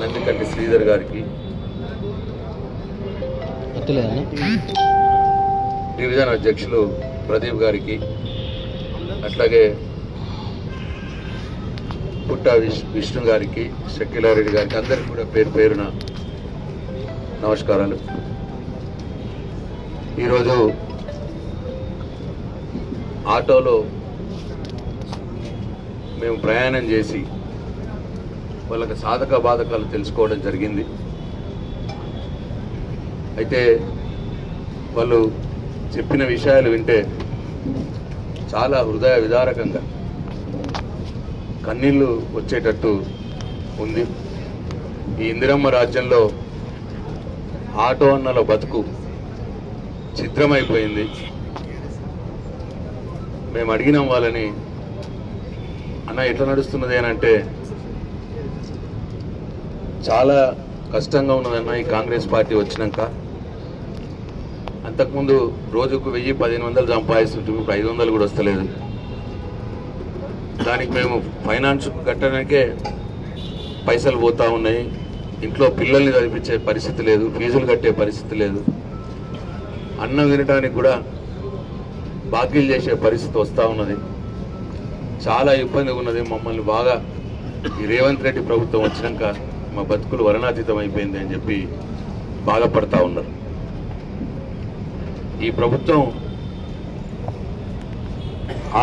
నందికంటి శ్రీధర్ గారికి. డివిజన్ అధ్యక్షులు ప్రదీప్ గారికి అట్లాగే పుట్ట విష్ విష్ణు గారికి షకీలారెడ్డి గారికి అందరికి కూడా పేరు పేరున నమస్కారాలు. ఈరోజు ఆటోలో మేము ప్రయాణం చేసి వాళ్ళకి సాధక బాధకాలు తెలుసుకోవడం జరిగింది. అయితే వాళ్ళు చెప్పిన విషయాలు వింటే చాలా హృదయ విదారకంగా కన్నీళ్ళు వచ్చేటట్టు ఉంది. ఈ ఇందిరమ్మ రాజ్యంలో ఆటో అన్నల బతుకు చిత్రమైపోయింది మేము అడిగినాం వాళ్ళని అన్న ఎట్లా నడుస్తున్నది? అని అంటే చాలా కష్టంగా ఉన్నదన్న ఈ కాంగ్రెస్ పార్టీ వచ్చినాక. అంతకుముందు రోజుకు వెయ్యి పదిహేను వందలు సంపాదిస్తుంటే ఇప్పుడు ఐదు వందలు కూడా వస్తలేదు. దానికి మేము ఫైనాన్స్ కట్టడానికే పైసలు పోతూ ఉన్నాయి. ఇంట్లో పిల్లల్ని చదివించే పరిస్థితి లేదు ఫీజులు కట్టే పరిస్థితి లేదు. అన్నం తినడానికి కూడా బాకీలు చేసే పరిస్థితి వస్తూ ఉన్నది. చాలా ఇబ్బందిగా ఉన్నది మమ్మల్ని బాగా ఈ రేవంత్ రెడ్డి ప్రభుత్వం వచ్చినాక. మా బతుకులు వర్ణాతీతం అయిపోయింది అని చెప్పి బాధపడతా ఉన్నారు. ఈ ప్రభుత్వం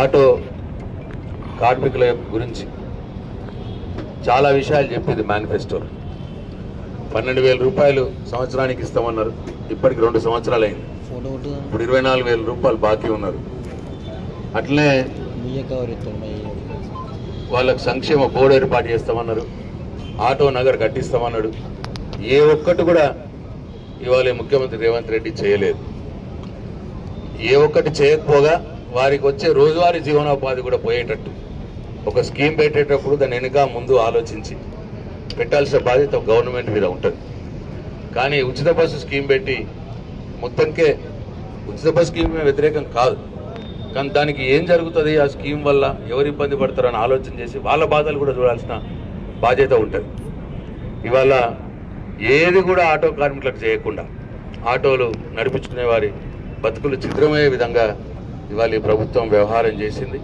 ఆటో కార్మికుల గురించి చాలా విషయాలు చెప్పింది మేనిఫెస్టోలో పన్నెండు వేల రూపాయలు సంవత్సరానికి ఇస్తామన్నారు. ఇప్పటికి రెండు సంవత్సరాలు అయింది ఇప్పుడు ఇరవై నాలుగు వేల రూపాయలు బాకీ ఉన్నారు. అట్లనే వాళ్ళకి సంక్షేమ బోర్డు ఏర్పాటు చేస్తామన్నారు. ఆటో నగర్ కట్టిస్తామన్నాడు. ఏ ఒక్కటి కూడా ఇవాళ ముఖ్యమంత్రి రేవంత్ రెడ్డి చేయలేదు. ఏ ఒక్కటి చేయకపోగా వారికి వచ్చే రోజువారీ జీవనోపాధి కూడా పోయేటట్టు. ఒక స్కీమ్ పెట్టేటప్పుడు దాని వెనుక ముందు ఆలోచించి పెట్టాల్సిన బాధ్యత గవర్నమెంట్ మీద ఉంటుంది. కానీ ఉచిత బస్సు స్కీమ్ పెట్టి మొత్తంకే ఉచిత బస్సు స్కీమ్ వ్యతిరేకం కాదు. కానీ దానికి ఏం జరుగుతుంది? ఆ స్కీమ్ వల్ల ఎవరు ఇబ్బంది పడతారని ఆలోచన చేసి వాళ్ళ బాధలు కూడా చూడాల్సిన బాధ్యత ఉంటుంది. ఇవాళ ఏది కూడా ఆటో కార్మికులకు చేయకుండా ఆటోలు నడిపించుకునే వారి బతుకులు చిత్రమయ్యే విధంగా ఇవాళ ఈ ప్రభుత్వం వ్యవహారం చేసింది.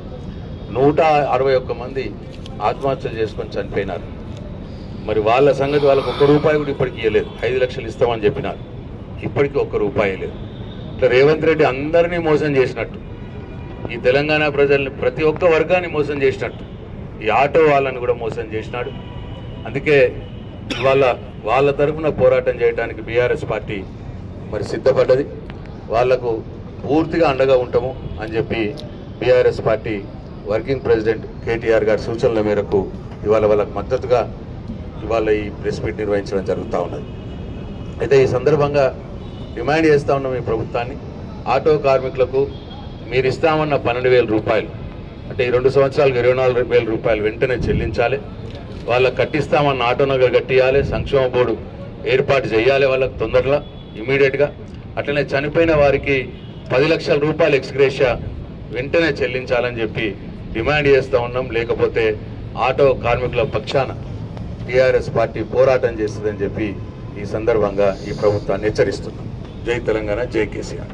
నూట అరవై ఒక్క మంది ఆత్మహత్యలు చేసుకొని చనిపోయినారు. మరి వాళ్ళ సంగతి వాళ్ళకి ఒక్క రూపాయి కూడా ఇప్పటికి ఇవ్వలేదు ఐదు లక్షలు ఇస్తామని చెప్పినారు. ఇప్పటికీ ఒక్క రూపాయి లేదు ఇట్లా రేవంత్ రెడ్డి అందరినీ మోసం చేసినట్టు. ఈ తెలంగాణ ప్రజల్ని ప్రతి ఒక్క వర్గాన్ని మోసం చేసినట్టు. ఈ ఆటో వాళ్ళని కూడా మోసం చేసినాడు. అందుకే ఇవాళ వాళ్ళ తరఫున పోరాటం చేయడానికి బీఆర్ఎస్ పార్టీ మరి సిద్ధపడ్డది. వాళ్ళకు పూర్తిగా అండగా ఉంటాము అని చెప్పి BRS party working president KTR గారి సూచనల మేరకు ఇవాళ వాళ్ళకు మద్దతుగా ఇవాళ ఈ ప్రెస్ మీట్ నిర్వహించడం జరుగుతూ ఉన్నది. అయితే ఈ సందర్భంగా డిమాండ్ చేస్తా ఉన్నాం ఈ ప్రభుత్వాన్ని. ఆటో కార్మికులకు మీరు ఇస్తామన్న పన్నెండు వేల రూపాయలు అంటే ఈ రెండు సంవత్సరాలకు ఇరవై నాలుగు వేల రూపాయలు వెంటనే చెల్లించాలి. వాళ్ళకి కట్టిస్తామన్న ఆటో నగర్ కట్టియాలి. సంక్షేమ బోర్డు ఏర్పాటు చేయాలి వాళ్ళకి తొందరలో ఇమీడియట్గా. అట్లనే చనిపోయిన వారికి పది లక్షల రూపాయలు ఎక్స్గ్రేషియా వెంటనే చెల్లించాలని చెప్పి డిమాండ్ చేస్తూ ఉన్నాం. లేకపోతే ఆటో కార్మికుల పక్షాన టీఆర్ఎస్ పార్టీ పోరాటం చేస్తుందని చెప్పి ఈ సందర్భంగా ఈ ప్రభుత్వాన్ని హెచ్చరిస్తున్నాం. జై తెలంగాణ జై కేసీఆర్.